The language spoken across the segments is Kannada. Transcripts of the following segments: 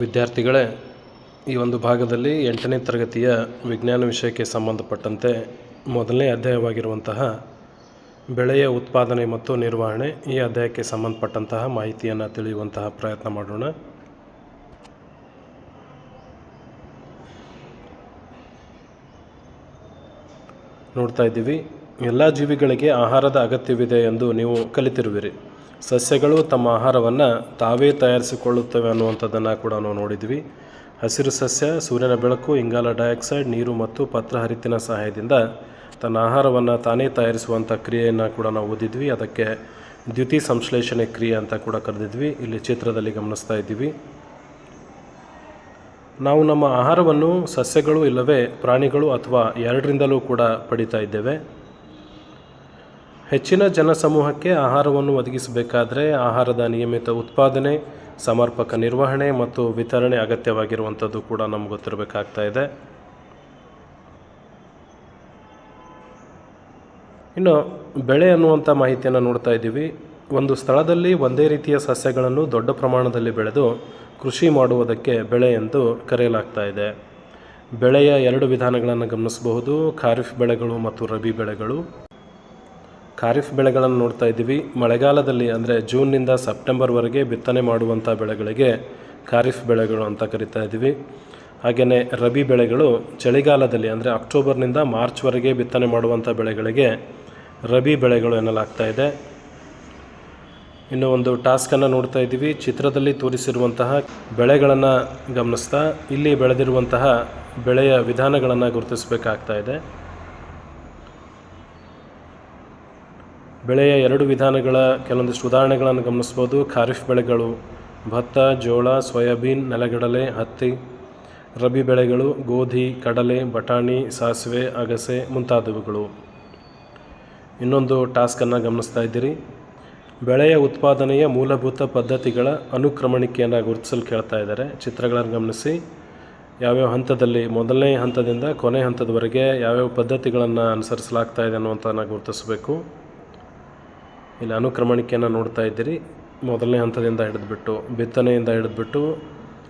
ವಿದ್ಯಾರ್ಥಿಗಳೇ, ಈ ಒಂದು ಭಾಗದಲ್ಲಿ ಎಂಟನೇ ತರಗತಿಯ ವಿಜ್ಞಾನ ವಿಷಯಕ್ಕೆ ಸಂಬಂಧಪಟ್ಟಂತೆ ಮೊದಲನೇ ಅಧ್ಯಾಯವಾಗಿರುವಂತಹ ಬೆಳೆಯ ಉತ್ಪಾದನೆ ಮತ್ತು ನಿರ್ವಹಣೆ ಈ ಅಧ್ಯಾಯಕ್ಕೆ ಸಂಬಂಧಪಟ್ಟಂತಹ ಮಾಹಿತಿಯನ್ನು ತಿಳಿಯುವಂತಹ ಪ್ರಯತ್ನ ಮಾಡೋಣ. ನೋಡ್ತಾ ಇದ್ದೀವಿ, ಎಲ್ಲ ಜೀವಿಗಳಿಗೆ ಆಹಾರದ ಅಗತ್ಯವಿದೆ ಎಂದು ನೀವು ಕಲಿತಿರುವಿರಿ. ಸಸ್ಯಗಳು ತಮ್ಮ ಆಹಾರವನ್ನು ತಾವೇ ತಯಾರಿಸಿಕೊಳ್ಳುತ್ತವೆ ಅನ್ನುವಂಥದ್ದನ್ನು ಕೂಡ ನಾವು ನೋಡಿದ್ವಿ. ಹಸಿರು ಸಸ್ಯ, ಸೂರ್ಯನ ಬೆಳಕು, ಇಂಗಾಲ ಡೈಆಕ್ಸೈಡ್, ನೀರು ಮತ್ತು ಪತ್ರಹರಿತಿನ ಸಹಾಯದಿಂದ ತನ್ನ ಆಹಾರವನ್ನು ತಾನೇ ತಯಾರಿಸುವಂಥ ಕ್ರಿಯೆಯನ್ನು ಕೂಡ ನಾವು ಓದಿದ್ವಿ. ಅದಕ್ಕೆ ದ್ಯುತಿ ಸಂಶ್ಲೇಷಣೆ ಕ್ರಿಯೆ ಅಂತ ಕೂಡ ಕರೆದಿದ್ವಿ. ಇಲ್ಲಿ ಚಿತ್ರದಲ್ಲಿ ಗಮನಿಸ್ತಾ ಇದ್ದೀವಿ. ನಾವು ನಮ್ಮ ಆಹಾರವನ್ನು ಸಸ್ಯಗಳು ಇಲ್ಲವೇ ಪ್ರಾಣಿಗಳು ಅಥವಾ ಎರಡರಿಂದಲೂ ಕೂಡ ಪಡಿತಾ ಇದ್ದೇವೆ. ಹೆಚ್ಚಿನ ಜನಸಮೂಹಕ್ಕೆ ಆಹಾರವನ್ನು ಒದಗಿಸಬೇಕಾದ್ರೆ ಆಹಾರದ ನಿಯಮಿತ ಉತ್ಪಾದನೆ, ಸಮರ್ಪಕ ನಿರ್ವಹಣೆ ಮತ್ತು ವಿತರಣೆ ಅಗತ್ಯವಾಗಿರುವಂಥದ್ದು ಕೂಡ ನಮ್ಗೆ ಗೊತ್ತಿರಬೇಕಾಗ್ತಾ ಇದೆ. ಇನ್ನು ಬೆಳೆ ಅನ್ನುವಂಥ ಮಾಹಿತಿಯನ್ನು ನೋಡ್ತಾ ಇದ್ದೀವಿ. ಒಂದು ಸ್ಥಳದಲ್ಲಿ ಒಂದೇ ರೀತಿಯ ಸಸ್ಯಗಳನ್ನು ದೊಡ್ಡ ಪ್ರಮಾಣದಲ್ಲಿ ಬೆಳೆದು ಕೃಷಿ ಮಾಡುವುದಕ್ಕೆ ಬೆಳೆ ಎಂದು ಕರೆಯಲಾಗ್ತಾ ಇದೆ. ಬೆಳೆಯ ಎರಡು ವಿಧಾನಗಳನ್ನು ಗಮನಿಸಬಹುದು, ಖಾರಿಫ್ ಬೆಳೆಗಳು ಮತ್ತು ರಬಿ ಬೆಳೆಗಳು. ಖಾರಿಫ್ ಬೆಳೆಗಳನ್ನು ನೋಡ್ತಾ ಇದ್ದೀವಿ. ಮಳೆಗಾಲದಲ್ಲಿ ಅಂದರೆ ಜೂನ್ನಿಂದ ಸೆಪ್ಟೆಂಬರ್ವರೆಗೆ ಬಿತ್ತನೆ ಮಾಡುವಂಥ ಬೆಳೆಗಳಿಗೆ ಖಾರಿಫ್ ಬೆಳೆಗಳು ಅಂತ ಕರಿತಾ ಇದ್ದೀವಿ. ಹಾಗೆಯೇ ರಬಿ ಬೆಳೆಗಳು ಚಳಿಗಾಲದಲ್ಲಿ ಅಂದರೆ ಅಕ್ಟೋಬರ್ನಿಂದ ಮಾರ್ಚ್ವರೆಗೆ ಬಿತ್ತನೆ ಮಾಡುವಂಥ ಬೆಳೆಗಳಿಗೆ ರಬಿ ಬೆಳೆಗಳು ಎನ್ನಲಾಗ್ತಾ ಇದೆ. ಇನ್ನು ಒಂದು ಟಾಸ್ಕನ್ನು ನೋಡ್ತಾ ಇದ್ದೀವಿ. ಚಿತ್ರದಲ್ಲಿ ತೋರಿಸಿರುವಂತಹ ಬೆಳೆಗಳನ್ನು ಗಮನಿಸ್ತಾ, ಇಲ್ಲಿ ಬೆಳೆದಿರುವಂತಹ ಬೆಳೆಯ ವಿಧಾನಗಳನ್ನು ಗುರುತಿಸಬೇಕಾಗ್ತಾ ಇದೆ. ಬೆಳೆಯ ಎರಡು ವಿಧಾನಗಳ ಕೆಲವೊಂದಿಷ್ಟು ಉದಾಹರಣೆಗಳನ್ನು ಗಮನಿಸ್ಬೋದು. ಖಾರಿಫ್ ಬೆಳೆಗಳು ಭತ್ತ, ಜೋಳ, ಸೋಯಾಬೀನ್, ನೆಲಗಡಲೆ, ಹತ್ತಿ, ರಬಿ ಬೆಳೆಗಳು, ಗೋಧಿ, ಕಡಲೆ, ಬಟಾಣಿ, ಸಾಸಿವೆ, ಅಗಸೆ ಮುಂತಾದವುಗಳು. ಇನ್ನೊಂದು ಟಾಸ್ಕನ್ನು ಗಮನಿಸ್ತಾ ಇದ್ದೀರಿ. ಬೆಳೆಯ ಉತ್ಪಾದನೆಯ ಮೂಲಭೂತ ಪದ್ಧತಿಗಳ ಅನುಕ್ರಮಣಿಕೆಯನ್ನು ಗುರುತಿಸಲು ಕೇಳ್ತಾ ಇದ್ದಾರೆ. ಚಿತ್ರಗಳನ್ನು ಗಮನಿಸಿ. ಯಾವ್ಯಾವ ಹಂತದಲ್ಲಿ, ಮೊದಲನೇ ಹಂತದಿಂದ ಕೊನೆ ಹಂತದವರೆಗೆ ಯಾವ್ಯಾವ ಪದ್ಧತಿಗಳನ್ನು ಅನುಸರಿಸಲಾಗ್ತಾ ಇದೆ ಅನ್ನುವಂಥ ಗುರುತಿಸಬೇಕು. ಇಲ್ಲಿ ಅನುಕ್ರಮಣಿಕೆಯನ್ನು ನೋಡ್ತಾ ಇದ್ದೀರಿ. ಮೊದಲನೇ ಹಂತದಿಂದ ಹಿಡಿದ್ಬಿಟ್ಟು, ಬಿತ್ತನೆಯಿಂದ ಹಿಡಿದ್ಬಿಟ್ಟು,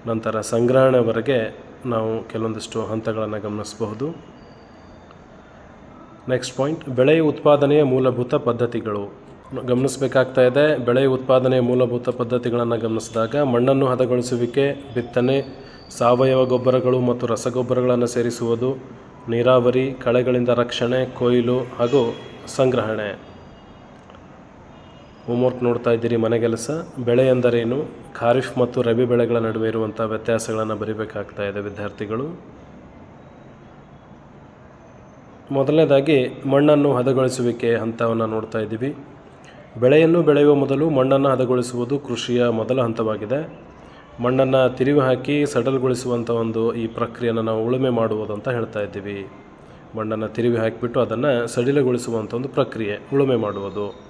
ನಂತರ ಸಂಗ್ರಹಣೆವರೆಗೆ ನಾವು ಕೆಲವೊಂದಿಷ್ಟು ಹಂತಗಳನ್ನು ಗಮನಿಸಬಹುದು. ನೆಕ್ಸ್ಟ್ ಪಾಯಿಂಟ್ ಬೆಳೆ ಉತ್ಪಾದನೆಯ ಮೂಲಭೂತ ಪದ್ಧತಿಗಳು. ಗಮನಿಸಬೇಕಾಗ್ತಾ ಇದೆ ಬೆಳೆಯ ಉತ್ಪಾದನೆಯ ಮೂಲಭೂತ ಪದ್ಧತಿಗಳನ್ನು ಗಮನಿಸಿದಾಗ, ಮಣ್ಣನ್ನು ಹದಗೊಳಿಸುವಿಕೆ, ಬಿತ್ತನೆ, ಸಾವಯವ ಗೊಬ್ಬರಗಳು ಮತ್ತು ರಸಗೊಬ್ಬರಗಳನ್ನು ಸೇರಿಸುವುದು, ನೀರಾವರಿ, ಕಳೆಗಳಿಂದ ರಕ್ಷಣೆ, ಕೊಯ್ಲು ಹಾಗೂ ಸಂಗ್ರಹಣೆ. ಹೋಮ್ವರ್ಕ್ ನೋಡ್ತಾ ಇದ್ದೀರಿ ಮನೆಗೆಲಸ ಬೆಳೆ ಎಂದರೇನು? ಖಾರಿಫ್ ಮತ್ತು ರಬಿ ಬೆಳೆಗಳ ನಡುವೆ ಇರುವಂಥ ವ್ಯತ್ಯಾಸಗಳನ್ನು ಬರಿಬೇಕಾಗ್ತಾ ಇದೆ ವಿದ್ಯಾರ್ಥಿಗಳು. ಮೊದಲನೇದಾಗಿ, ಮಣ್ಣನ್ನು ಹದಗೊಳಿಸುವಿಕೆ ಹಂತವನ್ನು ನೋಡ್ತಾ ಇದ್ದೀವಿ. ಬೆಳೆಯನ್ನು ಬೆಳೆಯುವ ಮೊದಲು ಮಣ್ಣನ್ನು ಹದಗೊಳಿಸುವುದು ಕೃಷಿಯ ಮೊದಲ ಹಂತವಾಗಿದೆ. ಮಣ್ಣನ್ನು ತಿರುವಿ ಹಾಕಿ ಸಡಲ್ಗೊಳಿಸುವಂಥ ಒಂದು ಈ ಪ್ರಕ್ರಿಯೆಯನ್ನು ನಾವು ಉಳುಮೆ ಮಾಡುವುದು ಅಂತ ಹೇಳ್ತಾ ಇದ್ದೀವಿ. ಮಣ್ಣನ್ನು ತಿರುವಿ ಹಾಕಿಬಿಟ್ಟು ಅದನ್ನು ಸಡಿಲಗೊಳಿಸುವಂಥ ಒಂದು ಪ್ರಕ್ರಿಯೆ, ಉಳುಮೆ ಮಾಡುವುದು.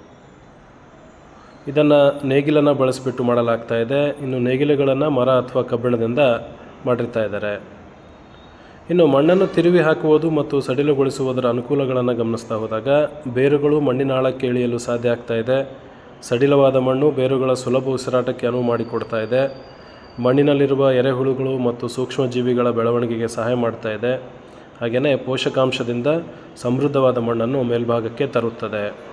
ಇದನ್ನು ನೇಗಿಲನ್ನು ಬಳಸಿಬಿಟ್ಟು ಮಾಡಲಾಗ್ತಾ ಇದೆ. ಇನ್ನು ನೇಗಿಲುಗಳನ್ನು ಮರ ಅಥವಾ ಕಬ್ಬಿಣದಿಂದ ಮಾಡಿರ್ತಾ ಇದ್ದಾರೆ. ಇನ್ನು ಮಣ್ಣನ್ನು ತಿರುವಿ ಹಾಕುವುದು ಮತ್ತು ಸಡಿಲಗೊಳಿಸುವುದರ ಅನುಕೂಲಗಳನ್ನು ಗಮನಿಸ್ತಾ ಹೋದಾಗ, ಬೇರುಗಳು ಮಣ್ಣಿನ ಆಳಕ್ಕೆ ಇಳಿಯಲು ಸಾಧ್ಯ ಆಗ್ತಾ ಇದೆ. ಸಡಿಲವಾದ ಮಣ್ಣು ಬೇರುಗಳ ಸುಲಭ ಉಸಿರಾಟಕ್ಕೆ ಅನುವು ಮಾಡಿಕೊಡ್ತಾ ಇದೆ. ಮಣ್ಣಿನಲ್ಲಿರುವ ಎರೆಹುಳುಗಳು ಮತ್ತು ಸೂಕ್ಷ್ಮಜೀವಿಗಳ ಬೆಳವಣಿಗೆಗೆ ಸಹಾಯ ಮಾಡ್ತಾ ಇದೆ. ಹಾಗೆಯೇ ಪೋಷಕಾಂಶದಿಂದ ಸಮೃದ್ಧವಾದ ಮಣ್ಣನ್ನು ಮೇಲ್ಭಾಗಕ್ಕೆ ತರುತ್ತದೆ.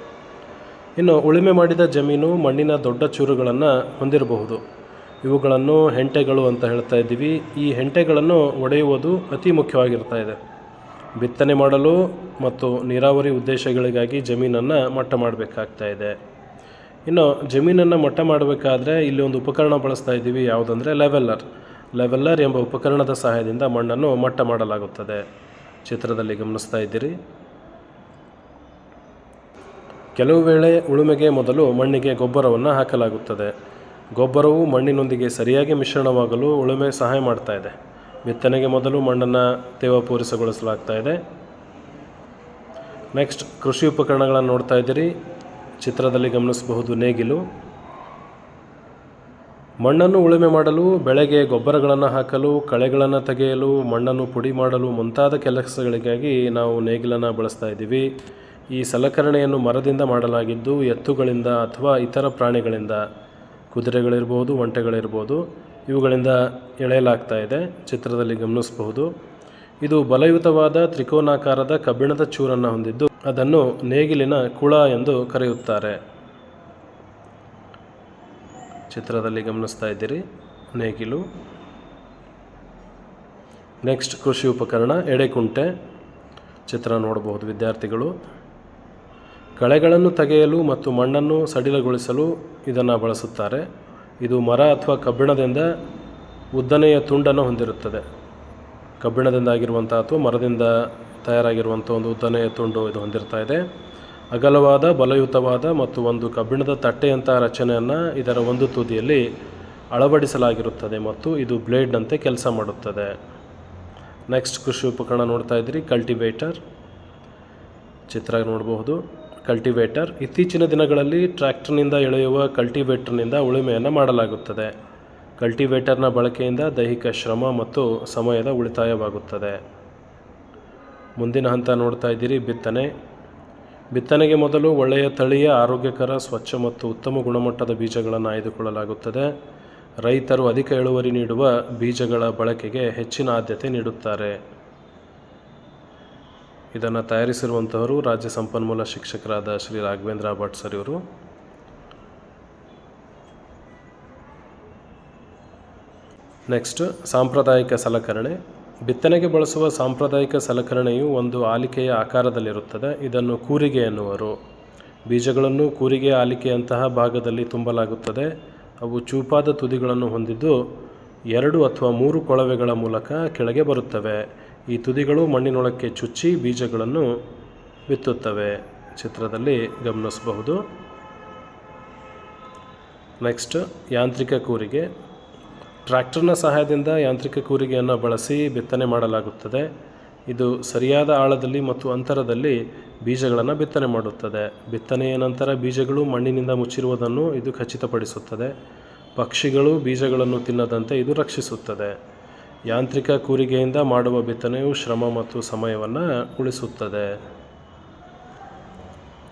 ಇನ್ನು ಉಳುಮೆ ಮಾಡಿದ ಜಮೀನು, ಮಣ್ಣಿನ ದೊಡ್ಡ ಚೂರುಗಳನ್ನು ಹೊಂದಿರಬಹುದು. ಇವುಗಳನ್ನು ಹೆಂಟೆಗಳು ಅಂತ ಹೇಳ್ತಾ ಇದ್ದೀವಿ. ಈ ಹೆಂಟೆಗಳನ್ನು ಒಡೆಯುವುದು ಅತಿ ಮುಖ್ಯವಾಗಿರ್ತಾ ಇದೆ. ಬಿತ್ತನೆ ಮಾಡಲು ಮತ್ತು ನೀರಾವರಿ ಉದ್ದೇಶಗಳಿಗಾಗಿ ಜಮೀನನ್ನು ಮಟ್ಟ ಮಾಡಬೇಕಾಗ್ತಾ ಇದೆ. ಇನ್ನು ಜಮೀನನ್ನು ಮಟ್ಟ ಮಾಡಬೇಕಾದ್ರೆ ಇಲ್ಲಿ ಒಂದು ಉಪಕರಣ ಬಳಸ್ತಾ ಇದ್ದೀವಿ. ಯಾವುದಂದರೆ ಲೆವೆಲ್ಲರ್. ಲೆವೆಲ್ಲರ್ ಎಂಬ ಉಪಕರಣದ ಸಹಾಯದಿಂದ ಮಣ್ಣನ್ನು ಮಟ್ಟ ಮಾಡಲಾಗುತ್ತದೆ. ಚಿತ್ರದಲ್ಲಿ ಗಮನಿಸ್ತಾ ಇದ್ದೀರಿ. ಕೆಲವು ವೇಳೆ ಉಳುಮೆಗೆ ಮೊದಲು ಮಣ್ಣಿಗೆ ಗೊಬ್ಬರವನ್ನು ಹಾಕಲಾಗುತ್ತದೆ. ಗೊಬ್ಬರವು ಮಣ್ಣಿನೊಂದಿಗೆ ಸರಿಯಾಗಿ ಮಿಶ್ರಣವಾಗಲು ಉಳುಮೆ ಸಹಾಯ ಮಾಡ್ತಾ ಇದೆ. ಬಿತ್ತನೆಗೆ ಮೊದಲು ಮಣ್ಣನ್ನು ತೇವಪೂರಿಸಗೊಳಿಸಲಾಗ್ತಾ ಇದೆ. ನೆಕ್ಸ್ಟ್, ಕೃಷಿ ಉಪಕರಣಗಳನ್ನು ನೋಡ್ತಾ ಇದ್ದೀರಿ. ಚಿತ್ರದಲ್ಲಿ ಗಮನಿಸಬಹುದು ನೇಗಿಲು. ಮಣ್ಣನ್ನು ಉಳುಮೆ ಮಾಡಲು, ಬೆಳೆಗೆ ಗೊಬ್ಬರಗಳನ್ನು ಹಾಕಲು, ಕಳೆಗಳನ್ನು ತೆಗೆಯಲು, ಮಣ್ಣನ್ನು ಪುಡಿ ಮಾಡಲು ಮುಂತಾದ ಕೆಲಸಗಳಿಗಾಗಿ ನಾವು ನೇಗಿಲನ್ನು ಬಳಸ್ತಾ ಇದ್ದೀವಿ. ಈ ಸಲಕರಣೆಯನ್ನು ಮರದಿಂದ ಮಾಡಲಾಗಿದ್ದು, ಎತ್ತುಗಳಿಂದ ಅಥವಾ ಇತರ ಪ್ರಾಣಿಗಳಿಂದ. ಕುದುರೆಗಳಿರ್ಬೋದು, ಒಂಟೆಗಳಿರ್ಬೋದು, ಇವುಗಳಿಂದ ಎಳೆಯಲಾಗ್ತಾ ಇದೆ. ಚಿತ್ರದಲ್ಲಿ ಗಮನಿಸಬಹುದು. ಇದು ಬಲಯುತವಾದ ತ್ರಿಕೋನಾಕಾರದ ಕಬ್ಬಿಣದ ಚೂರನ್ನು ಹೊಂದಿದ್ದು, ಅದನ್ನು ನೇಗಿಲಿನ ಕುಳ ಎಂದು ಕರೆಯುತ್ತಾರೆ. ಚಿತ್ರದಲ್ಲಿ ಗಮನಿಸ್ತಾ ಇದ್ದೀರಿ. ನೇಗಿಲು. ನೆಕ್ಸ್ಟ್ ಕೃಷಿ ಉಪಕರಣ ಎಡೆಕುಂಟೆ ಚಿತ್ರ ನೋಡಬಹುದು, ವಿದ್ಯಾರ್ಥಿಗಳು. ಕಳೆಗಳನ್ನು ತೆಗೆಯಲು ಮತ್ತು ಮಣ್ಣನ್ನು ಸಡಿಲಗೊಳಿಸಲು ಇದನ್ನು ಬಳಸುತ್ತಾರೆ. ಇದು ಮರ ಅಥವಾ ಕಬ್ಬಿಣದಿಂದ ಉದ್ದನೆಯ ತುಂಡನ್ನು ಹೊಂದಿರುತ್ತದೆ. ಕಬ್ಬಿಣದಿಂದ ಆಗಿರುವಂಥ ಅಥವಾ ಮರದಿಂದ ತಯಾರಾಗಿರುವಂಥ ಒಂದು ಉದ್ದನೆಯ ತುಂಡು ಇದು ಹೊಂದಿರ್ತಾ ಇದೆ. ಅಗಲವಾದ, ಬಲಯುತವಾದ ಮತ್ತು ಒಂದು ಕಬ್ಬಿಣದ ತಟ್ಟೆಯಂತಹ ರಚನೆಯನ್ನು ಇದರ ಒಂದು ತುದಿಯಲ್ಲಿ ಅಳವಡಿಸಲಾಗಿರುತ್ತದೆ ಮತ್ತು ಇದು ಬ್ಲೇಡ್ನಂತೆ ಕೆಲಸ ಮಾಡುತ್ತದೆ. ನೆಕ್ಸ್ಟ್ ಕೃಷಿ ಉಪಕರಣ ನೋಡ್ತಾ ಇದ್ದೀರಿ, ಕಲ್ಟಿವೇಟರ್. ಚಿತ್ರ ನೋಡಬಹುದು. ಕಲ್ಟಿವೇಟರ್. ಇತ್ತೀಚಿನ ದಿನಗಳಲ್ಲಿ ಟ್ರ್ಯಾಕ್ಟರ್ನಿಂದ ಎಳೆಯುವ ಕಲ್ಟಿವೇಟರ್ನಿಂದ ಉಳುಮೆಯನ್ನು ಮಾಡಲಾಗುತ್ತದೆ. ಕಲ್ಟಿವೇಟರ್ನ ಬಳಕೆಯಿಂದ ದೈಹಿಕ ಶ್ರಮ ಮತ್ತು ಸಮಯದ ಉಳಿತಾಯವಾಗುತ್ತದೆ. ಮುಂದಿನ ಹಂತ ನೋಡ್ತಾ ಇದ್ದೀರಿ, ಬಿತ್ತನೆ. ಬಿತ್ತನೆಗೆ ಮೊದಲು ಒಳ್ಳೆಯ ತಳಿಯ, ಆರೋಗ್ಯಕರ, ಸ್ವಚ್ಛ ಮತ್ತು ಉತ್ತಮ ಗುಣಮಟ್ಟದ ಬೀಜಗಳನ್ನು ಆಯ್ದುಕೊಳ್ಳಲಾಗುತ್ತದೆ. ರೈತರು ಅಧಿಕ ಇಳುವರಿ ನೀಡುವ ಬೀಜಗಳ ಬಳಕೆಗೆ ಹೆಚ್ಚಿನ ಆದ್ಯತೆ ನೀಡುತ್ತಾರೆ. ಇದನ್ನು ತಯಾರಿಸಿರುವಂಥವರು ರಾಜ್ಯ ಸಂಪನ್ಮೂಲ ಶಿಕ್ಷಕರಾದ ಶ್ರೀ ರಾಘವೇಂದ್ರ ಭಟ್ ಸರ್ ಇವರು. ನೆಕ್ಸ್ಟ್ ಸಾಂಪ್ರದಾಯಿಕ ಸಲಕರಣೆ. ಬಿತ್ತನೆಗೆ ಬಳಸುವ ಸಾಂಪ್ರದಾಯಿಕ ಸಲಕರಣೆಯು ಒಂದು ಆಲಿಕೆಯ ಆಕಾರದಲ್ಲಿರುತ್ತದೆ. ಇದನ್ನು ಕೂರಿಗೆ ಎನ್ನುವರು. ಬೀಜಗಳನ್ನು ಕೂರಿಗೆ ಆಲಿಕೆಯಂತಹ ಭಾಗದಲ್ಲಿ ತುಂಬಲಾಗುತ್ತದೆ. ಅವು ಚೂಪಾದ ತುದಿಗಳನ್ನು ಹೊಂದಿದ್ದು ಎರಡು ಅಥವಾ ಮೂರು ಕೊಳವೆಗಳ ಮೂಲಕ ಕೆಳಗೆ ಬರುತ್ತವೆ. ಈ ತುದಿಗಳು ಮಣ್ಣಿನೊಳಕ್ಕೆ ಚುಚ್ಚಿ ಬೀಜಗಳನ್ನು ಬಿತ್ತುತ್ತವೆ. ಚಿತ್ರದಲ್ಲಿ ಗಮನಿಸಬಹುದು. ನೆಕ್ಸ್ಟ್ ಯಾಂತ್ರಿಕ ಕೂರಿಗೆ. ಟ್ರ್ಯಾಕ್ಟರ್ನ ಸಹಾಯದಿಂದ ಯಾಂತ್ರಿಕ ಕೂರಿಗೆಯನ್ನು ಬಳಸಿ ಬಿತ್ತನೆ ಮಾಡಲಾಗುತ್ತದೆ. ಇದು ಸರಿಯಾದ ಆಳದಲ್ಲಿ ಮತ್ತು ಅಂತರದಲ್ಲಿ ಬೀಜಗಳನ್ನು ಬಿತ್ತನೆ ಮಾಡುತ್ತದೆ. ಬಿತ್ತನೆಯ ನಂತರ ಬೀಜಗಳು ಮಣ್ಣಿನಿಂದ ಮುಚ್ಚಿರುವುದನ್ನು ಇದು ಖಚಿತಪಡಿಸುತ್ತದೆ. ಪಕ್ಷಿಗಳು ಬೀಜಗಳನ್ನು ತಿನ್ನದಂತೆ ಇದು ರಕ್ಷಿಸುತ್ತದೆ. ಯಾಂತ್ರಿಕ ಕೂರಿಗೆಯಿಂದ ಮಾಡುವ ಬಿತ್ತನೆಯು ಶ್ರಮ ಮತ್ತು ಸಮಯವನ್ನು ಉಳಿಸುತ್ತದೆ.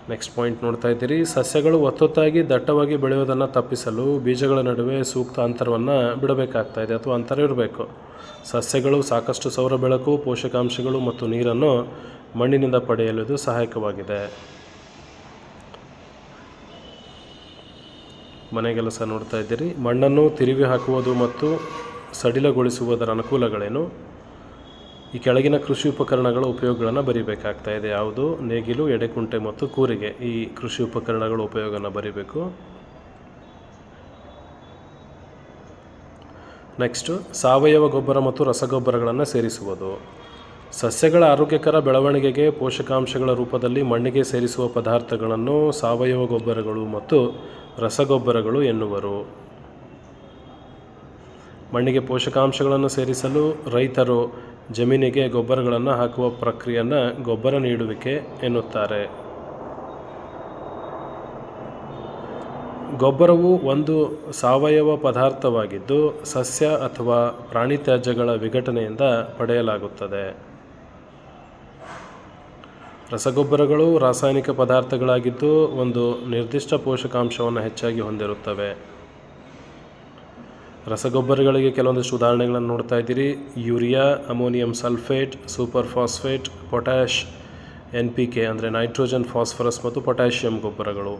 ನೆಕ್ಸ್ಟ್ ಪಾಯಿಂಟ್ ನೋಡ್ತಾ ಇದ್ದೀರಿ. ಸಸ್ಯಗಳು ಒತ್ತೊತ್ತಾಗಿ ದಟ್ಟವಾಗಿ ಬೆಳೆಯೋದನ್ನು ತಪ್ಪಿಸಲು ಬೀಜಗಳ ನಡುವೆ ಸೂಕ್ತ ಅಂತರವನ್ನು ಬಿಡಬೇಕಾಗ್ತಾ ಇದೆ ಅಥವಾ ಅಂತರ ಇರಬೇಕು. ಸಸ್ಯಗಳು ಸಾಕಷ್ಟು ಸೌರ ಬೆಳಕು, ಪೋಷಕಾಂಶಗಳು ಮತ್ತು ನೀರನ್ನು ಮಣ್ಣಿನಿಂದ ಪಡೆಯಲು ಇದು ಸಹಾಯಕವಾಗಿದೆ. ಮನೆಗೆಲಸ ನೋಡ್ತಾ ಇದ್ದೀರಿ. ಮಣ್ಣನ್ನು ತಿರುವಿ ಹಾಕುವುದು ಮತ್ತು ಸಡಿಲಗೊಳಿಸುವುದರ ಅನುಕೂಲಗಳೇನು? ಈ ಕೆಳಗಿನ ಕೃಷಿ ಉಪಕರಣಗಳ ಉಪಯೋಗಗಳನ್ನು ಬರೀಬೇಕಾಗ್ತಾ ಇದೆ. ಯಾವುದು? ನೇಗಿಲು, ಎಡೆಕುಂಟೆ ಮತ್ತು ಕೂರಿಗೆ ಈ ಕೃಷಿ ಉಪಕರಣಗಳ ಉಪಯೋಗನ ಬರೀಬೇಕು. ನೆಕ್ಸ್ಟು, ಸಾವಯವ ಗೊಬ್ಬರ ಮತ್ತು ರಸಗೊಬ್ಬರಗಳನ್ನು ಸೇರಿಸುವುದು. ಸಸ್ಯಗಳ ಆರೋಗ್ಯಕರ ಬೆಳವಣಿಗೆಗೆ ಪೋಷಕಾಂಶಗಳ ರೂಪದಲ್ಲಿ ಮಣ್ಣಿಗೆ ಸೇರಿಸುವ ಪದಾರ್ಥಗಳನ್ನು ಸಾವಯವ ಗೊಬ್ಬರಗಳು ಮತ್ತು ರಸಗೊಬ್ಬರಗಳು ಎನ್ನುವರು. ಮಣ್ಣಿಗೆ ಪೋಷಕಾಂಶಗಳನ್ನು ಸೇರಿಸಲು ರೈತರು ಜಮೀನಿಗೆ ಗೊಬ್ಬರಗಳನ್ನು ಹಾಕುವ ಪ್ರಕ್ರಿಯೆಯನ್ನು ಗೊಬ್ಬರ ನೀಡುವಿಕೆ ಎನ್ನುತ್ತಾರೆ. ಗೊಬ್ಬರವು ಒಂದು ಸಾವಯವ ಪದಾರ್ಥವಾಗಿದ್ದು ಸಸ್ಯ ಅಥವಾ ಪ್ರಾಣಿ ತ್ಯಾಜ್ಯಗಳ ವಿಘಟನೆಯಿಂದ ಪಡೆಯಲಾಗುತ್ತದೆ. ರಸಗೊಬ್ಬರಗಳು ರಾಸಾಯನಿಕ ಪದಾರ್ಥಗಳಾಗಿದ್ದು ಒಂದು ನಿರ್ದಿಷ್ಟ ಪೋಷಕಾಂಶವನ್ನು ಹೆಚ್ಚಾಗಿ ಹೊಂದಿರುತ್ತವೆ. ರಸಗೊಬ್ಬರಗಳಿಗೆ ಕೆಲವೊಂದಿಷ್ಟು ಉದಾಹರಣೆಗಳನ್ನು ನೋಡ್ತಾ ಇದ್ದೀರಿ. Urea, ammonium sulphate, super phosphate potash N P K ಅಂದರೆ ನೈಟ್ರೋಜನ್, ಫಾಸ್ಫರಸ್ ಮತ್ತು ಪೊಟ್ಯಾಷಿಯಂ ಗೊಬ್ಬರಗಳು.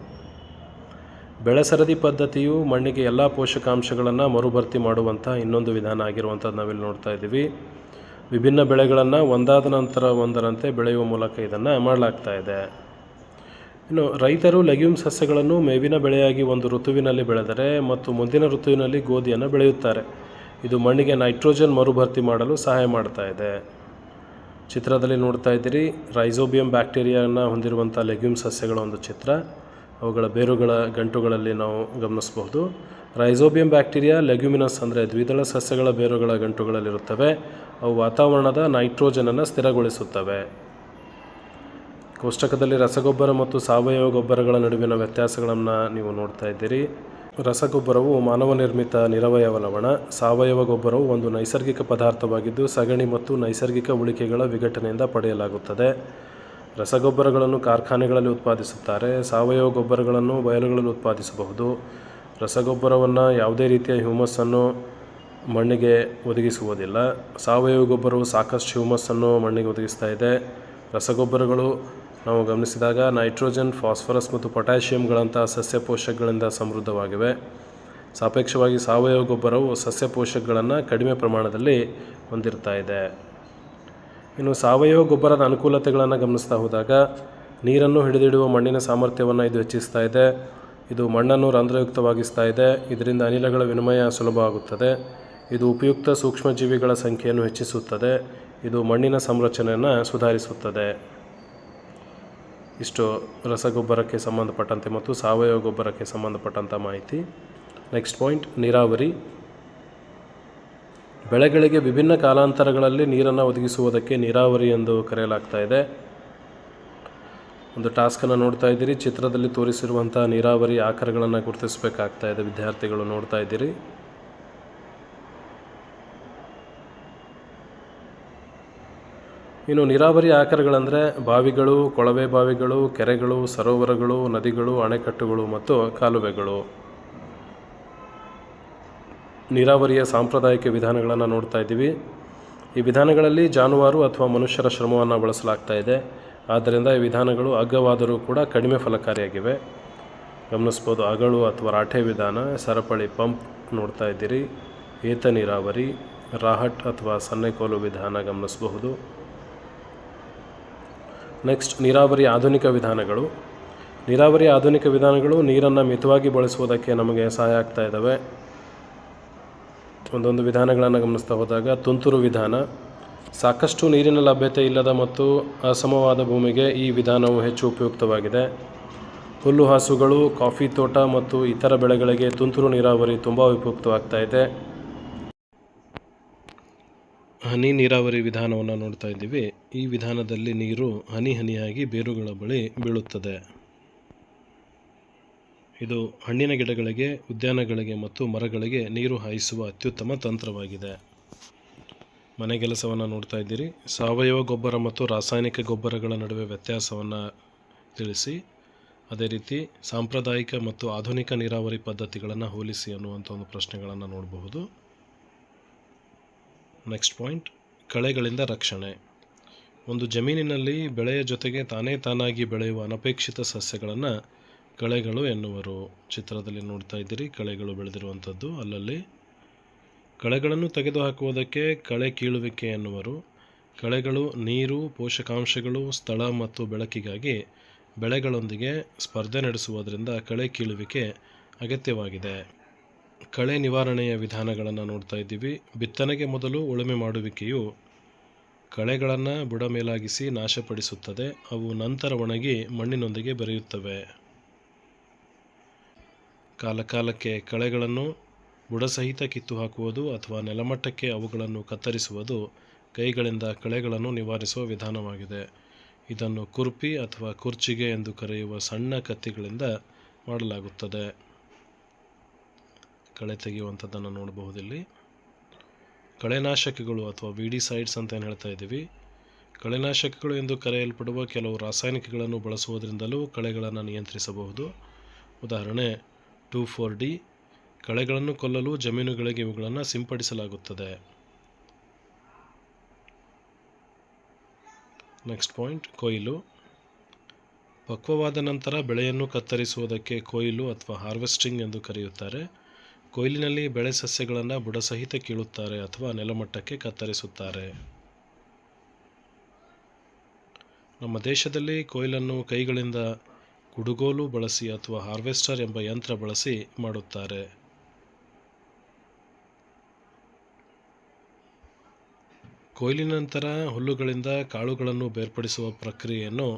ಬೆಳೆಸರದಿ ಪದ್ಧತಿಯು ಮಣ್ಣಿಗೆ ಎಲ್ಲ ಪೋಷಕಾಂಶಗಳನ್ನು ಮರುಭರ್ತಿ ಮಾಡುವಂಥ ಇನ್ನೊಂದು ವಿಧಾನ ಆಗಿರುವಂಥದ್ದು ನಾವಿಲ್ಲಿ ನೋಡ್ತಾ ಇದ್ದೀವಿ. ವಿಭಿನ್ನ ಬೆಳೆಗಳನ್ನು ಒಂದಾದ ನಂತರ ಒಂದರಂತೆ ಬೆಳೆಯುವ ಮೂಲಕ ಇದನ್ನು ಮಾಡಲಾಗ್ತಾ ಇದೆ. ಇನ್ನು ರೈತರು ಲೆಗ್ಯೂಮ್ ಸಸ್ಯಗಳನ್ನು ಮೇವಿನ ಬೆಳೆಯಾಗಿ ಒಂದು ಋತುವಿನಲ್ಲಿ ಬೆಳೆದರೆ ಮತ್ತು ಮುಂದಿನ ಋತುವಿನಲ್ಲಿ ಗೋಧಿಯನ್ನು ಬೆಳೆಯುತ್ತಾರೆ. ಇದು ಮಣ್ಣಿಗೆ ನೈಟ್ರೋಜನ್ ಮರುಭರ್ತಿ ಮಾಡಲು ಸಹಾಯ ಮಾಡ್ತಾ ಇದೆ. ಚಿತ್ರದಲ್ಲಿ ನೋಡ್ತಾ ಇದ್ದೀರಿ, ರೈಸೋಬಿಯಂ ಬ್ಯಾಕ್ಟೀರಿಯಾನ ಹೊಂದಿರುವಂಥ ಲೆಗ್ಯೂಮ್ ಸಸ್ಯಗಳ ಒಂದು ಚಿತ್ರ. ಅವುಗಳ ಬೇರುಗಳ ಗಂಟುಗಳಲ್ಲಿ ನಾವು ಗಮನಿಸಬಹುದು. ರೈಸೋಬಿಯಂ ಬ್ಯಾಕ್ಟೀರಿಯಾ ಲೆಗ್ಯೂಮಿನಸ್ ಅಂದರೆ ದ್ವಿದಳ ಸಸ್ಯಗಳ ಬೇರುಗಳ ಗಂಟುಗಳಲ್ಲಿರುತ್ತವೆ. ಅವು ವಾತಾವರಣದ ನೈಟ್ರೋಜನನ್ನು ಸ್ಥಿರಗೊಳಿಸುತ್ತವೆ. ಕೋಷ್ಟಕದಲ್ಲಿ ರಸಗೊಬ್ಬರ ಮತ್ತು ಸಾವಯವ ಗೊಬ್ಬರಗಳ ನಡುವಿನ ವ್ಯತ್ಯಾಸಗಳನ್ನು ನೀವು ನೋಡ್ತಾ ಇದ್ದೀರಿ. ರಸಗೊಬ್ಬರವು ಮಾನವ ನಿರ್ಮಿತ ನಿರವಯವ ಲವಣ ಸಾವಯವ ಗೊಬ್ಬರವು ಒಂದು ನೈಸರ್ಗಿಕ ಪದಾರ್ಥವಾಗಿದ್ದು ಸಗಣಿ ಮತ್ತು ನೈಸರ್ಗಿಕ ಉಳಿಕೆಗಳ ವಿಘಟನೆಯಿಂದ ಪಡೆಯಲಾಗುತ್ತದೆ. ರಸಗೊಬ್ಬರಗಳನ್ನು ಕಾರ್ಖಾನೆಗಳಲ್ಲಿ ಉತ್ಪಾದಿಸುತ್ತಾರೆ. ಸಾವಯವ ಗೊಬ್ಬರಗಳನ್ನು ಬಯಲುಗಳಲ್ಲಿ ಉತ್ಪಾದಿಸಬಹುದು. ರಸಗೊಬ್ಬರವನ್ನು ಯಾವುದೇ ರೀತಿಯ ಹ್ಯೂಮಸ್ಸನ್ನು ಮಣ್ಣಿಗೆ ಒದಗಿಸುವುದಿಲ್ಲ. ಸಾವಯವ ಗೊಬ್ಬರವು ಸಾಕಷ್ಟು ಹ್ಯೂಮಸ್ಸನ್ನು ಮಣ್ಣಿಗೆ ಒದಗಿಸ್ತಾ ಇದೆ. ರಸಗೊಬ್ಬರಗಳು ನಾವು ಗಮನಿಸಿದಾಗ ನೈಟ್ರೋಜನ್, ಫಾಸ್ಫರಸ್ ಮತ್ತು ಪೊಟ್ಯಾಷಿಯಂಗಳಂತಹ ಸಸ್ಯ ಪೋಷಕಗಳಿಂದ ಸಮೃದ್ಧವಾಗಿವೆ. ಸಾಪೇಕ್ಷವಾಗಿ ಸಾವಯವ ಗೊಬ್ಬರವು ಸಸ್ಯ ಪೋಷಕಗಳನ್ನು ಕಡಿಮೆ ಪ್ರಮಾಣದಲ್ಲಿ ಹೊಂದಿರ್ತಾ ಇದೆ. ಇನ್ನು ಸಾವಯವ ಗೊಬ್ಬರದ ಅನುಕೂಲತೆಗಳನ್ನು ಗಮನಿಸ್ತಾ ಹೋದಾಗ, ನೀರನ್ನು ಹಿಡಿದಿಡುವ ಮಣ್ಣಿನ ಸಾಮರ್ಥ್ಯವನ್ನು ಇದು ಹೆಚ್ಚಿಸ್ತಾ ಇದೆ. ಇದು ಮಣ್ಣನ್ನು ರಂಧ್ರಯುಕ್ತವಾಗಿಸ್ತಾ ಇದೆ. ಇದರಿಂದ ಅನಿಲಗಳ ವಿನಿಮಯ ಸುಲಭ ಆಗುತ್ತದೆ. ಇದು ಉಪಯುಕ್ತ ಸೂಕ್ಷ್ಮಜೀವಿಗಳ ಸಂಖ್ಯೆಯನ್ನು ಹೆಚ್ಚಿಸುತ್ತದೆ. ಇದು ಮಣ್ಣಿನ ಸಂರಚನೆಯನ್ನು ಸುಧಾರಿಸುತ್ತದೆ. ಇಷ್ಟು ರಸಗೊಬ್ಬರಕ್ಕೆ ಸಂಬಂಧಪಟ್ಟಂತೆ ಮತ್ತು ಸಾವಯವ ಗೊಬ್ಬರಕ್ಕೆ ಸಂಬಂಧಪಟ್ಟಂಥ ಮಾಹಿತಿ. ನೆಕ್ಸ್ಟ್ ಪಾಯಿಂಟ್ ನೀರಾವರಿ. ಬೆಳೆಗಳಿಗೆ ವಿಭಿನ್ನ ಕಾಲಾಂತರಗಳಲ್ಲಿ ನೀರನ್ನು ಒದಗಿಸುವುದಕ್ಕೆ ನೀರಾವರಿ ಎಂದು ಕರೆಯಲಾಗ್ತಾ ಇದೆ. ಒಂದು ಟಾಸ್ಕನ್ನು ನೋಡ್ತಾ ಇದ್ದೀರಿ. ಚಿತ್ರದಲ್ಲಿ ತೋರಿಸಿರುವಂಥ ನೀರಾವರಿ ಆಕಾರಗಳನ್ನು ಗುರುತಿಸಬೇಕಾಗ್ತಾ ಇದೆ. ವಿದ್ಯಾರ್ಥಿಗಳು ನೋಡ್ತಾ ಇದ್ದೀರಿ. ಇನ್ನು ನೀರಾವರಿ ಆಕಾರಗಳಂದರೆ ಬಾವಿಗಳು, ಕೊಳವೆ ಬಾವಿಗಳು, ಕೆರೆಗಳು, ಸರೋವರಗಳು, ನದಿಗಳು, ಅಣೆಕಟ್ಟುಗಳು ಮತ್ತು ಕಾಲುವೆಗಳು. ನೀರಾವರಿಯ ಸಾಂಪ್ರದಾಯಿಕ ವಿಧಾನಗಳನ್ನು ನೋಡ್ತಾ ಇದ್ದೀವಿ. ಈ ವಿಧಾನಗಳಲ್ಲಿ ಜಾನುವಾರು ಅಥವಾ ಮನುಷ್ಯರ ಶ್ರಮವನ್ನು ಬಳಸಲಾಗ್ತಾ ಇದೆ. ಆದ್ದರಿಂದ ಈ ವಿಧಾನಗಳು ಅಗ್ಗವಾದರೂ ಕೂಡ ಕಡಿಮೆ ಫಲಕಾರಿಯಾಗಿವೆ. ಗಮನಿಸ್ಬೋದು ಅಗಳು ಅಥವಾ ರಾಠೆ ವಿಧಾನ, ಸರಪಳಿ ಪಂಪ್ ನೋಡ್ತಾ ಇದ್ದೀರಿ. ಏತ ನೀರಾವರಿ, ರಾಹಟ್ ಅಥವಾ ಸನ್ನೆಕೋಲು ವಿಧಾನ ಗಮನಿಸಬಹುದು. ನೆಕ್ಸ್ಟ್ ನೀರಾವರಿ ಆಧುನಿಕ ವಿಧಾನಗಳು. ನೀರಾವರಿ ಆಧುನಿಕ ವಿಧಾನಗಳು ನೀರನ್ನು ಮಿತವಾಗಿ ಬಳಸುವುದಕ್ಕೆ ನಮಗೆ ಸಹಾಯ ಆಗ್ತಾ ಇದ್ದಾವೆ ಒಂದೊಂದು ವಿಧಾನಗಳನ್ನು ಗಮನಿಸ್ತಾ ಹೋದಾಗ ತುಂತುರು ವಿಧಾನ. ಸಾಕಷ್ಟು ನೀರಿನ ಲಭ್ಯತೆ ಇಲ್ಲದ ಮತ್ತು ಅಸಮವಾದ ಭೂಮಿಗೆ ಈ ವಿಧಾನವು ಹೆಚ್ಚು ಉಪಯುಕ್ತವಾಗಿದೆ. ಹುಲ್ಲು ಹಾಸುಗಳು, ಕಾಫಿ ತೋಟ ಮತ್ತು ಇತರ ಬೆಳೆಗಳಿಗೆ ತುಂತುರು ನೀರಾವರಿ ತುಂಬ ಉಪಯುಕ್ತವಾಗ್ತಾ ಇದೆ. ಹನಿ ನೀರಾವರಿ ವಿಧಾನವನ್ನು ನೋಡ್ತಾ ಇದ್ದೀವಿ. ಈ ವಿಧಾನದಲ್ಲಿ ನೀರು ಹನಿ ಹನಿಯಾಗಿ ಬೇರುಗಳ ಬಳಿ ಬೀಳುತ್ತದೆ. ಇದು ಹಣ್ಣಿನ ಗಿಡಗಳಿಗೆ, ಉದ್ಯಾನಗಳಿಗೆ ಮತ್ತು ಮರಗಳಿಗೆ ನೀರು ಹಾಯಿಸುವ ಅತ್ಯುತ್ತಮ ತಂತ್ರವಾಗಿದೆ. ಮನೆ ಕೆಲಸವನ್ನು ನೋಡ್ತಾ ಇದ್ದೀರಿ. ಸಾವಯವ ಗೊಬ್ಬರ ಮತ್ತು ರಾಸಾಯನಿಕ ಗೊಬ್ಬರಗಳ ನಡುವೆ ವ್ಯತ್ಯಾಸವನ್ನು ತಿಳಿಸಿ, ಅದೇ ರೀತಿ ಸಾಂಪ್ರದಾಯಿಕ ಮತ್ತು ಆಧುನಿಕ ನೀರಾವರಿ ಪದ್ಧತಿಗಳನ್ನು ಹೋಲಿಸಿ ಅನ್ನುವಂಥ ಒಂದು ಪ್ರಶ್ನೆಗಳನ್ನು ನೋಡಬಹುದು. ನೆಕ್ಸ್ಟ್ ಪಾಯಿಂಟ್, ಕಳೆಗಳಿಂದ ರಕ್ಷಣೆ. ಒಂದು ಜಮೀನಿನಲ್ಲಿ ಬೆಳೆಯ ಜೊತೆಗೆ ತಾನೇ ತಾನಾಗಿ ಬೆಳೆಯುವ ಅನಪೇಕ್ಷಿತ ಸಸ್ಯಗಳನ್ನು ಕಳೆಗಳು ಎನ್ನುವರು. ಚಿತ್ರದಲ್ಲಿ ನೋಡ್ತಾ ಇದ್ದೀರಿ, ಕಳೆಗಳು ಬೆಳೆದಿರುವಂಥದ್ದು. ಅಲ್ಲಲ್ಲಿ ಕಳೆಗಳನ್ನು ತೆಗೆದುಹಾಕುವುದಕ್ಕೆ ಕಳೆ ಕೀಳುವಿಕೆ ಎನ್ನುವರು. ಕಳೆಗಳು ನೀರು, ಪೋಷಕಾಂಶಗಳು, ಸ್ಥಳ ಮತ್ತು ಬೆಳಕಿಗಾಗಿ ಬೆಳೆಗಳೊಂದಿಗೆ ಸ್ಪರ್ಧೆ ನಡೆಸುವುದರಿಂದ ಕಳೆ ಕೀಳುವಿಕೆ ಅಗತ್ಯವಾಗಿದೆ. ಕಳೆ ನಿವಾರಣೆಯ ವಿಧಾನಗಳನ್ನು ನೋಡ್ತಾ ಇದ್ದೀವಿ. ಬಿತ್ತನೆಗೆ ಮೊದಲು ಉಳುಮೆ ಮಾಡುವಿಕೆಯು ಕಳೆಗಳನ್ನು ಬುಡ ಮೇಲಾಗಿಸಿ ನಾಶಪಡಿಸುತ್ತದೆ. ಅವು ನಂತರ ಒಣಗಿ ಮಣ್ಣಿನೊಂದಿಗೆ ಬೆರೆಯುತ್ತವೆ. ಕಾಲಕಾಲಕ್ಕೆ ಕಳೆಗಳನ್ನು ಬುಡಸಹಿತ ಕಿತ್ತು ಹಾಕುವುದು ಅಥವಾ ನೆಲಮಟ್ಟಕ್ಕೆ ಅವುಗಳನ್ನು ಕತ್ತರಿಸುವುದು ಕೈಗಳಿಂದ ಕಳೆಗಳನ್ನು ನಿವಾರಿಸುವ ವಿಧಾನವಾಗಿದೆ. ಇದನ್ನು ಕುರ್ಪಿ ಅಥವಾ ಕುರ್ಚಿಗೆ ಎಂದು ಕರೆಯುವ ಸಣ್ಣ ಕತ್ತಿಗಳಿಂದ ಮಾಡಲಾಗುತ್ತದೆ. ಕಳೆ ತೆಗೆಯುವಂಥದ್ದನ್ನು ನೋಡಬಹುದಿಲ್ಲಿ. ಕಳೆನಾಶಕಗಳು ಅಥವಾ ವಿಡಿಸೈಡ್ಸ್ ಅಂತ ಏನು ಹೇಳ್ತಾ ಇದ್ದೀವಿ? ಕಳೆನಾಶಕಗಳು ಎಂದು ಕರೆಯಲ್ಪಡುವ ಕೆಲವು ರಾಸಾಯನಿಕಗಳನ್ನು ಬಳಸುವುದರಿಂದಲೂ ಕಳೆಗಳನ್ನು ನಿಯಂತ್ರಿಸಬಹುದು. ಉದಾಹರಣೆ, ಟೂ ಫೋರ್ ಡಿ, ಕಳೆಗಳನ್ನು ಕೊಲ್ಲಲು ಜಮೀನುಗಳಿಗೆ ಇವುಗಳನ್ನು ಸಿಂಪಡಿಸಲಾಗುತ್ತದೆ. ನೆಕ್ಸ್ಟ್ ಪಾಯಿಂಟ್, ಕೊಯ್ಲು. ಪಕ್ವವಾದ ನಂತರ ಬೆಳೆಯನ್ನು ಕತ್ತರಿಸುವುದಕ್ಕೆ ಕೊಯ್ಲು ಅಥವಾ ಹಾರ್ವೆಸ್ಟಿಂಗ್ ಎಂದು ಕರೆಯುತ್ತಾರೆ. ಕೊಯ್ಲಿನಲ್ಲಿ ಬೆಳೆ ಸಸ್ಯಗಳನ್ನು ಬುಡಸಹಿತ ಕೀಳುತ್ತಾರೆ ಅಥವಾ ನೆಲಮಟ್ಟಕ್ಕೆ ಕತ್ತರಿಸುತ್ತಾರೆ. ನಮ್ಮ ದೇಶದಲ್ಲಿ ಕೊಯ್ಲನ್ನು ಕೈಗಳಿಂದ ಕುಡುಗೋಲು ಬಳಸಿ ಅಥವಾ ಹಾರ್ವೆಸ್ಟರ್ ಎಂಬ ಯಂತ್ರ ಬಳಸಿ ಮಾಡುತ್ತಾರೆ. ಕೊಯ್ಲಿನ ನಂತರ ಹುಲ್ಲುಗಳಿಂದ ಕಾಳುಗಳನ್ನು ಬೇರ್ಪಡಿಸುವ ಪ್ರಕ್ರಿಯೆಯನ್ನು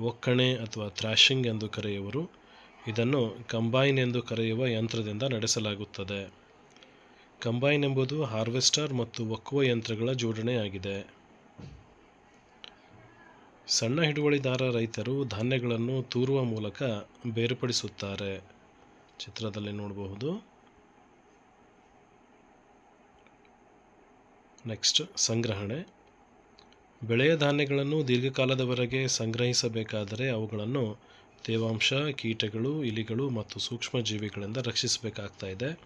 ಒಕ್ಕಣೆ ಅಥವಾ ಥ್ರಾಶಿಂಗ್ ಎಂದು ಕರೆಯುವರು. ಇದನ್ನು ಕಂಬೈನ್ ಎಂದು ಕರೆಯುವ ಯಂತ್ರದಿಂದ ನಡೆಸಲಾಗುತ್ತದೆ. ಕಂಬೈನ್ ಎಂಬುದು ಹಾರ್ವೆಸ್ಟರ್ ಮತ್ತು ಒಕ್ಕುವ ಯಂತ್ರಗಳ ಜೋಡಣೆಯಾಗಿದೆ. ಸಣ್ಣ ಹಿಡುವಳಿದಾರ ರೈತರು ಧಾನ್ಯಗಳನ್ನು ತೂರುವ ಮೂಲಕ ಬೇರ್ಪಡಿಸುತ್ತಾರೆ. ಚಿತ್ರದಲ್ಲಿ ನೋಡಬಹುದು. ನೆಕ್ಸ್ಟ್ ಸಂಗ್ರಹಣೆ. ಬೆಳೆಯ ಧಾನ್ಯಗಳನ್ನು ದೀರ್ಘಕಾಲದವರೆಗೆ ಸಂಗ್ರಹಿಸಬೇಕಾದರೆ ಅವುಗಳನ್ನು ತೇವಾಂಶ, ಕೀಟಗಳು, ಇಲಿಗಳು ಮತ್ತು ಸೂಕ್ಷ್ಮಜೀವಿಗಳಿಂದ ರಕ್ಷಿಸಬೇಕಾಗ್ತಾ ಇದೆ.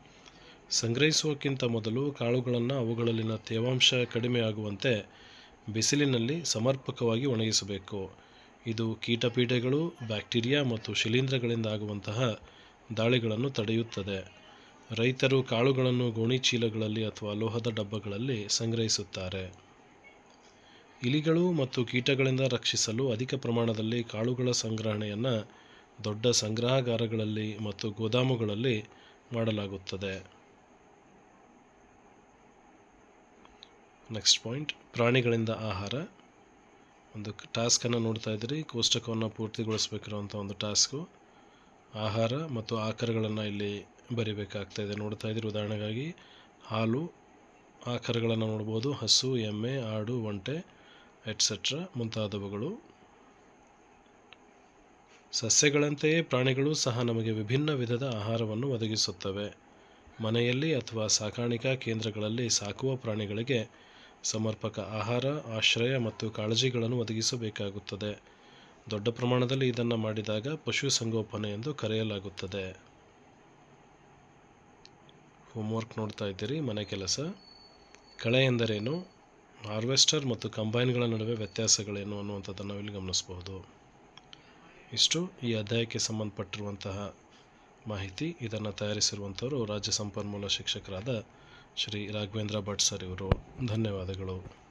ಸಂಗ್ರಹಿಸುವಕ್ಕಿಂತ ಮೊದಲು ಕಾಳುಗಳನ್ನು ಅವುಗಳಲ್ಲಿನ ತೇವಾಂಶ ಕಡಿಮೆ ಆಗುವಂತೆ ಬಿಸಿಲಿನಲ್ಲಿ ಸಮರ್ಪಕವಾಗಿ ಒಣಗಿಸಬೇಕು. ಇದು ಕೀಟಪೀಡೆಗಳು, ಬ್ಯಾಕ್ಟೀರಿಯಾ ಮತ್ತು ಶಿಲೀಂಧ್ರಗಳಿಂದ ಆಗುವಂತಹ ದಾಳಿಗಳನ್ನು ತಡೆಯುತ್ತದೆ. ರೈತರು ಕಾಳುಗಳನ್ನು ಗೋಣಿ ಚೀಲಗಳಲ್ಲಿ ಅಥವಾ ಲೋಹದ ಡಬ್ಬಗಳಲ್ಲಿ ಸಂಗ್ರಹಿಸುತ್ತಾರೆ. ಇಲಿಗಳು ಮತ್ತು ಕೀಟಗಳಿಂದ ರಕ್ಷಿಸಲು ಅಧಿಕ ಪ್ರಮಾಣದಲ್ಲಿ ಕಾಳುಗಳ ಸಂಗ್ರಹಣೆಯನ್ನು ದೊಡ್ಡ ಸಂಗ್ರಹಾಗಾರಗಳಲ್ಲಿ ಮತ್ತು ಗೋದಾಮುಗಳಲ್ಲಿ ಮಾಡಲಾಗುತ್ತದೆ. ನೆಕ್ಸ್ಟ್ ಪಾಯಿಂಟ್ ಪ್ರಾಣಿಗಳಿಂದ ಆಹಾರ. ಒಂದು ಟಾಸ್ಕನ್ನು ನೋಡ್ತಾ ಇದ್ದೀರಿ ಕೋಷ್ಟಕವನ್ನು ಪೂರ್ತಿಗೊಳಿಸಬೇಕಿರುವಂಥ ಒಂದು ಟಾಸ್ಕು ಆಹಾರ ಮತ್ತು ಆಕರಗಳನ್ನು ಇಲ್ಲಿ ಬರಿಬೇಕಾಗ್ತಾ ಇದೆ. ನೋಡ್ತಾ ಇದ್ದೀರಿ ಉದಾಹರಣೆಗಾಗಿ, ಹಾಲು, ಆಕರಗಳನ್ನು ನೋಡ್ಬೋದು, ಹಸು, ಎಮ್ಮೆ, ಆಡು, ಒಂಟೆ ಎಟ್ಸೆಟ್ರಾ ಮುಂತಾದವುಗಳು. ಸಸ್ಯಗಳಂತೆಯೇ ಪ್ರಾಣಿಗಳು ಸಹ ನಮಗೆ ವಿಭಿನ್ನ ವಿಧದ ಆಹಾರವನ್ನು ಒದಗಿಸುತ್ತವೆ. ಮನೆಯಲ್ಲಿ ಅಥವಾ ಸಾಕಾಣಿಕಾ ಕೇಂದ್ರಗಳಲ್ಲಿ ಸಾಕುವ ಪ್ರಾಣಿಗಳಿಗೆ ಸಮರ್ಪಕ ಆಹಾರ, ಆಶ್ರಯ ಮತ್ತು ಕಾಳಜಿಗಳನ್ನು ಒದಗಿಸಬೇಕಾಗುತ್ತದೆ. ದೊಡ್ಡ ಪ್ರಮಾಣದಲ್ಲಿ ಇದನ್ನು ಮಾಡಿದಾಗ ಪಶುಸಂಗೋಪನೆ ಎಂದು ಕರೆಯಲಾಗುತ್ತದೆ. ಹೋಮ್ವರ್ಕ್ ನೋಡ್ತಾ ಇದ್ದೀರಿ, ಮನೆ ಕೆಲಸ. ಕಳೆ ಎಂದರೇನು? ಹಾರ್ವೆಸ್ಟರ್ ಮತ್ತು ಕಂಬೈನ್ಗಳ ನಡುವೆ ವ್ಯತ್ಯಾಸಗಳೇನು ಅನ್ನುವಂಥದ್ದನ್ನು ನಾವಿಲ್ಲಿ ಗಮನಿಸಬಹುದು. ಇಷ್ಟು. ಈ ಅಧ್ಯಾಯಕ್ಕೆ ಸಂಬಂಧಪಟ್ಟಿರುವಂತಹ ಮಾಹಿತಿ, ಇದನ್ನು ತಯಾರಿಸಿರುವಂಥವರು ರಾಜ್ಯ ಸಂಪನ್ಮೂಲ ಶಿಕ್ಷಕರಾದ ಶ್ರೀ ರಾಘವೇಂದ್ರ ಭಟ್ ಸರ್ ಇವರು. ಧನ್ಯವಾದಗಳು.